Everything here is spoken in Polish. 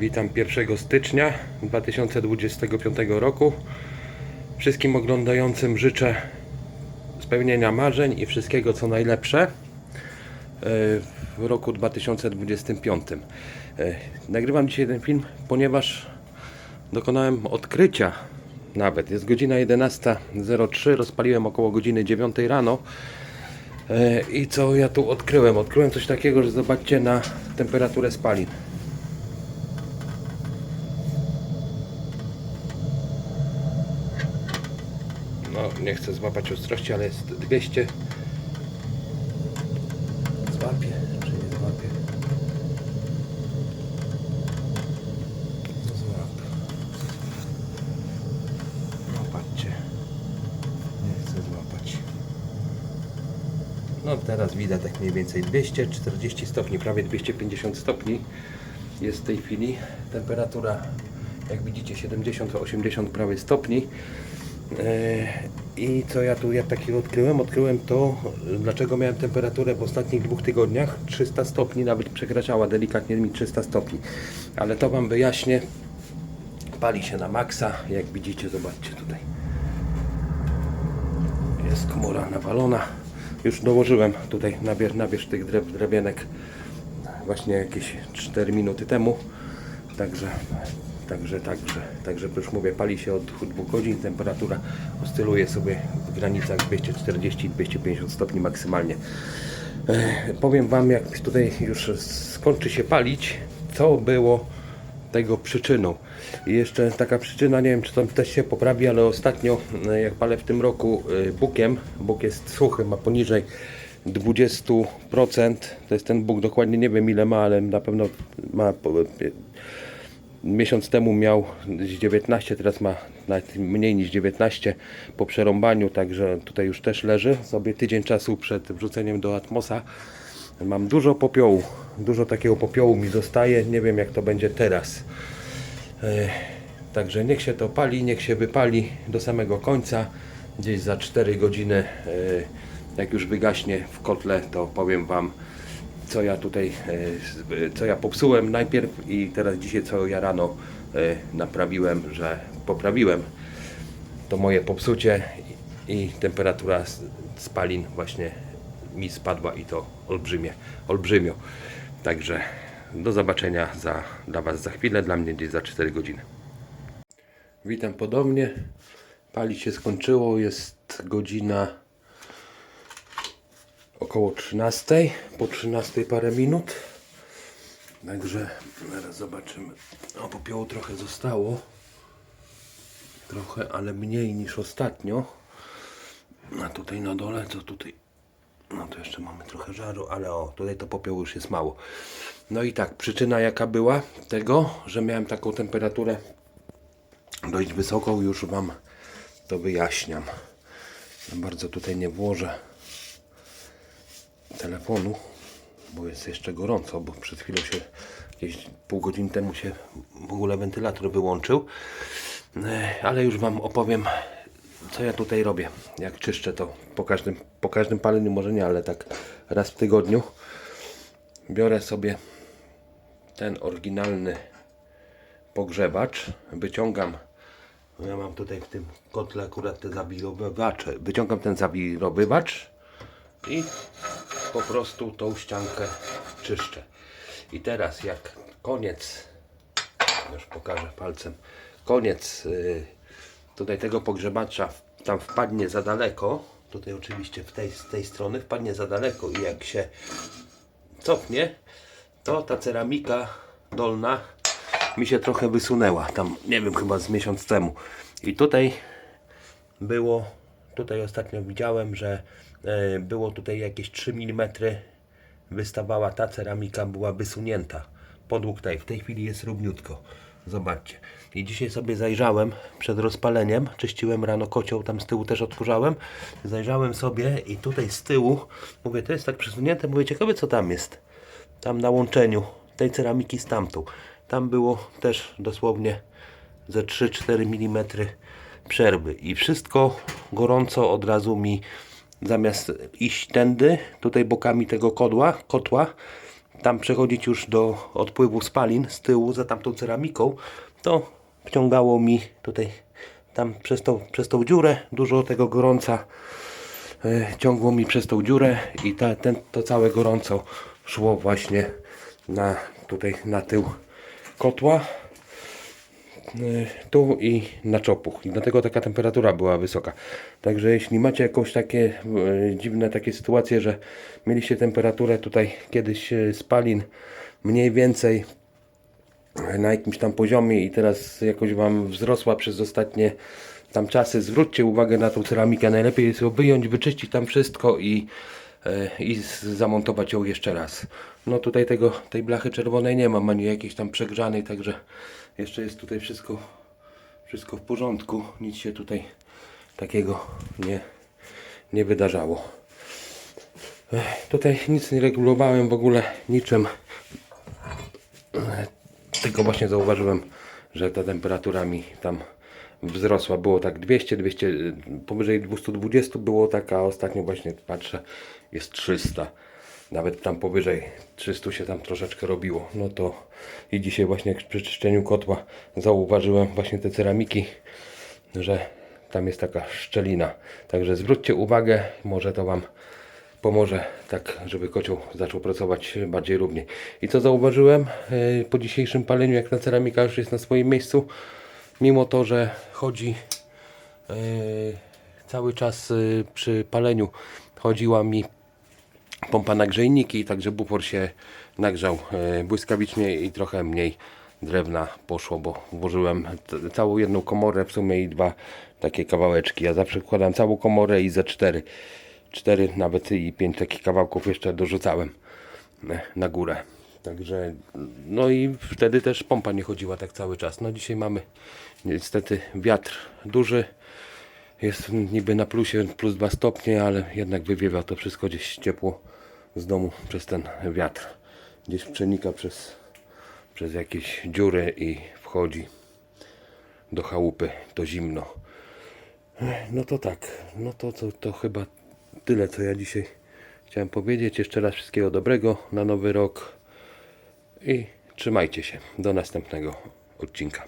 Witam 1 stycznia 2025 roku. Wszystkim oglądającym życzę spełnienia marzeń i wszystkiego co najlepsze e, w roku 2025. E, Nagrywam dzisiaj ten film, ponieważ dokonałem odkrycia nawet. Jest godzina 11.03, rozpaliłem około godziny 9 rano. E, I co ja tu odkryłem? Odkryłem coś takiego, że zobaczcie na temperaturę spalin. No, nie chcę złapać ostrości, ale jest 200. Złapie, czy nie złapie? Złap. No patrzcie. Nie chcę złapać. No teraz widać tak mniej więcej 240 stopni, prawie 250 stopni jest w tej chwili. Temperatura jak widzicie 70-80 prawie stopni. E, I co ja tu ja takiego odkryłem? Odkryłem to, dlaczego miałem temperaturę w ostatnich dwóch tygodniach 300 stopni, nawet przekraczała delikatnie mi 300 stopni. Ale to Wam wyjaśnię. Pali się na maksa, jak widzicie, zobaczcie tutaj. Jest chmura nawalona. Już dołożyłem tutaj na, bier, na wierzch tych drew, drewienek właśnie jakieś 4 minuty temu. Także, także, także, także już mówię, pali się od 2 godzin, temperatura oscyluje sobie w granicach 240-250 stopni maksymalnie. E, powiem Wam, jak tutaj już skończy się palić, co było tego przyczyną. I jeszcze taka przyczyna, nie wiem czy to też się poprawi, ale ostatnio e, jak palę w tym roku e, bukiem, buk jest suchy, ma poniżej 20%, to jest ten buk, dokładnie nie wiem ile ma, ale na pewno ma miesiąc temu miał z 19, teraz ma nawet mniej niż 19 po przerąbaniu, także tutaj już też leży sobie tydzień czasu przed wrzuceniem do atmosa. Mam dużo popiołu, dużo takiego popiołu mi zostaje, nie wiem jak to będzie teraz. E, Także niech się to pali, niech się wypali do samego końca. Gdzieś za 4 godziny, e, jak już wygaśnie w kotle, to powiem Wam, co ja tutaj, e, z- co ja popsułem najpierw i teraz dzisiaj, co ja rano e, naprawiłem, że poprawiłem to moje popsucie i, temperatura spalin właśnie mi spadła i to olbrzymie, olbrzymio. Także do zobaczenia za, dla Was za chwilę, dla mnie gdzieś za 4 godziny. Witam podobnie. Palić się skończyło, jest godzina około 13, po 13 parę minut. Także zaraz zobaczymy. O, popiołu trochę zostało. Trochę, ale mniej niż ostatnio. A tutaj na dole, co tutaj? No to jeszcze mamy trochę żaru, ale o, tutaj to popiołu już jest mało. No i tak, przyczyna jaka była tego, że miałem taką temperaturę dość wysoką, już Wam to wyjaśniam. Za bardzo tutaj nie włożę telefonu, bo jest jeszcze gorąco, bo przed chwilą się gdzieś pół godziny temu się w ogóle wentylator wyłączył. E, Ale już Wam opowiem, co ja tutaj robię. Jak czyszczę to po każdym, po każdym paleniu, może nie, ale tak raz w tygodniu. Biorę sobie ten oryginalny pogrzebacz, wyciągam, no ja mam tutaj w tym kotle akurat te zawirowywacze, wyciągam ten zawirowywacz i po prostu tą ściankę czyszczę. I teraz jak koniec, już pokażę palcem, koniec y, tutaj tego pogrzebacza tam wpadnie za daleko, tutaj oczywiście w tej, z tej strony wpadnie za daleko i jak się cofnie, to ta ceramika dolna mi się trochę wysunęła. Tam, nie wiem, chyba z miesiąc temu. I tutaj było, tutaj ostatnio widziałem, że było tutaj jakieś 3 mm wystawała ta ceramika, była wysunięta. Podług tej, w tej chwili jest równiutko. Zobaczcie. I dzisiaj sobie zajrzałem przed rozpaleniem, czyściłem rano kocioł, tam z tyłu też odkurzałem. Zajrzałem sobie i tutaj z tyłu, mówię, to jest tak przesunięte, mówię, ciekawe co tam jest. Tam na łączeniu tej ceramiki z tamtą. Tam było też dosłownie ze 3-4 mm przerwy. I wszystko gorąco od razu mi zamiast iść tędy, tutaj bokami tego kodła, kotła, tam przechodzić już do odpływu spalin z tyłu za tamtą ceramiką, to wciągało mi tutaj tam przez tą, przez tą dziurę dużo tego gorąca e, ciągło mi przez tą dziurę i ta, ten, to całe gorąco szło właśnie na tutaj na tył kotła tu i na czopuch i dlatego taka temperatura była wysoka także jeśli macie jakąś takie y, dziwne takie sytuacje, że mieliście temperaturę tutaj kiedyś y, spalin mniej więcej na jakimś tam poziomie i teraz jakoś Wam wzrosła przez ostatnie tam czasy, zwróćcie uwagę na tą ceramikę. Najlepiej jest ją wyjąć, wyczyścić tam wszystko i, i z- zamontować ją jeszcze raz. No tutaj tego, tej blachy czerwonej nie mam, ani jakiejś tam przegrzanej, także jeszcze jest tutaj wszystko, wszystko w porządku. Nic się tutaj takiego nie, nie wydarzało. Ech, Tutaj nic nie regulowałem w ogóle niczym. Tylko właśnie zauważyłem, że ta temperatura mi tam wzrosła. Było tak 200, 200, y, powyżej 220 było taka, ostatnio właśnie patrzę, jest 300. Nawet tam powyżej 300 się tam troszeczkę robiło. No to i dzisiaj właśnie przy czyszczeniu kotła zauważyłem właśnie te ceramiki, że tam jest taka szczelina. Także zwróćcie uwagę, może to Wam pomoże tak, żeby kocioł zaczął pracować bardziej równie. I co zauważyłem yy, po dzisiejszym paleniu, jak ta ceramika już jest na swoim miejscu, mimo to, że chodzi yy, cały czas yy, przy paleniu chodziła mi pompa na grzejniki, także bufor się nagrzał e, błyskawicznie i trochę mniej drewna poszło, bo włożyłem całą jedną komorę w sumie i dwa takie kawałeczki. Ja zawsze wkładam całą komorę i ze cztery, cztery nawet i pięć takich kawałków jeszcze dorzucałem na górę. Także no i wtedy też pompa nie chodziła tak cały czas. No dzisiaj mamy niestety wiatr duży. Jest niby na plusie plus 2 stopnie, ale jednak wywiewa to wszystko gdzieś ciepło z domu przez ten wiatr. Gdzieś przenika przez, przez jakieś dziury i wchodzi do chałupy. To zimno. No to tak, no to, to, to chyba tyle co ja dzisiaj chciałem powiedzieć. Jeszcze raz wszystkiego dobrego na nowy rok i trzymajcie się. Do następnego odcinka.